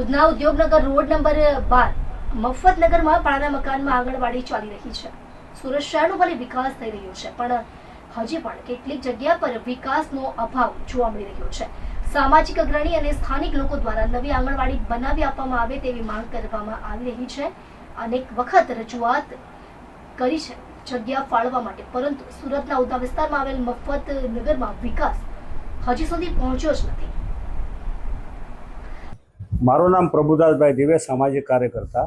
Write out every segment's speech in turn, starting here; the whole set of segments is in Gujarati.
ઉધના ઉદ્યોગનગર રોડ નંબર બાર, મફતનગરમાં ભાડાના મકાનમાં આંગણવાડી ચાલી રહી છે. સુરત શહેરનો ભલે વિકાસ થઈ રહ્યો છે, પણ હજી પણ કેટલીક જગ્યા પર વિકાસનો અભાવ જોવા મળી રહ્યો છે. સામાજિક અગ્રણી અને સ્થાનિક લોકો દ્વારા નવી આંગણવાડી બનાવી આપવામાં આવે તેવી માંગ કરવામાં આવી રહી છે. અનેક વખત રજૂઆત કરી છે, જગ્યા ફાળવા માટે, પરંતુ સુરતના ઉદા વિસ્તારમાં આવેલ મફત નગરમાં વિકાસ હજી સુધી પહોંચ્યો જ નથી. મારું નામ પ્રભુદાસભાઈ દિવે સામાજિક કાર્યકર્તા.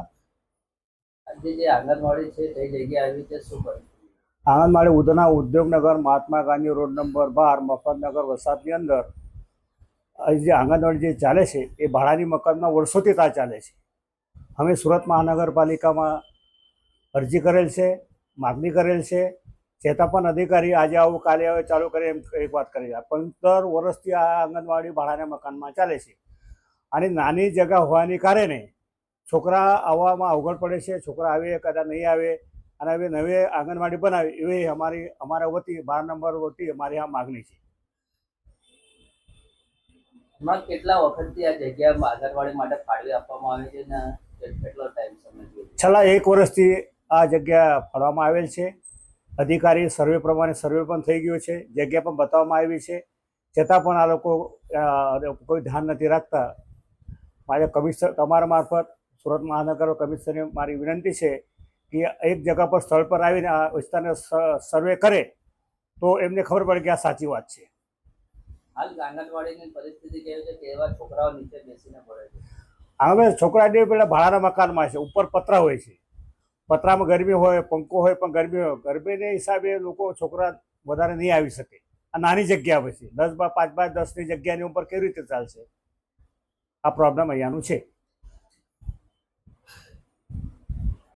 આજે જે આંગણવાડી છે તે જગ્યા આવી તે શું કર્યું આંગણવાડી ઉધના ઉદ્યોગનગર મહાત્મા ગાંધી રોડ નંબર બાર મફતનગર વસાહતની અંદર. જે આંગણવાડી જે ચાલે છે એ ભાડાની મકાનમાં વર્ષોથી ત્યાં ચાલે છે. અમે સુરત મહાનગરપાલિકામાં અરજી કરેલ છે માગણી કરેલ છે. છતાં પણ અધિકારી આજે આવું કાલે આવે ચાલુ કરે એમ એક વાત કરી પંદર વર્ષથી આ આંગણવાડી ભાડાના મકાનમાં ચાલે છે. અને નાની જગા હોવાને કારણે છોકરા આવવામાં અવગણ પડે છે છોકરા આવે કદાચ નહીં આવે અને હવે નવી આંગણવાડી બનાવી એવી અમારી અમારા વતી બાર નંબર વતી અમારી આ માગણી છે. હમણાં કેટલા વખતથી આ જગ્યા આંગણવાડી માટે ફાળવી આપવામાં આવે છે ને કેટલો ટાઈમ સમય છેલ્લા એક વર્ષથી આ જગ્યા ફાળવામાં આવેલ છે. અધિકારી સર્વે પ્રમાણે સર્વે પણ થઈ ગયો છે. જગ્યા પણ બતાવવામાં આવી છે. છતાં પણ આ લોકો કોઈ ધ્યાન નથી રાખતા. મારે કમિશનર તમારા મારફત સુરત મહાનગર કમિશનરને મારી વિનંતી છે કે એક જગા પર સ્થળ પર આવીને આ વિસ્તારને સર્વે કરે તો એમને ખબર પડે કે આ સાચી વાત છે. હાલ આંગણવાડીની પરિસ્થિતિ કેવી છે? કે છોકરાઓ નીચે બેસીને પડે છે? હવે છોકરા જે પેલા ભાડાના મકાનમાં છે ઉપર પતરા હોય છે. પતરામાં ગરમી હોય પંખો હોય પણ ગરમી હોય. ગરમીને હિસાબે લોકો છોકરા વધારે નહીં આવી શકે. આ નાની જગ્યા પછી દસ બાય પાંચ બાય દસની જગ્યાની ઉપર કેવી રીતે ચાલશે? આ પ્રોબ્લેમ અહીંયાનું છે.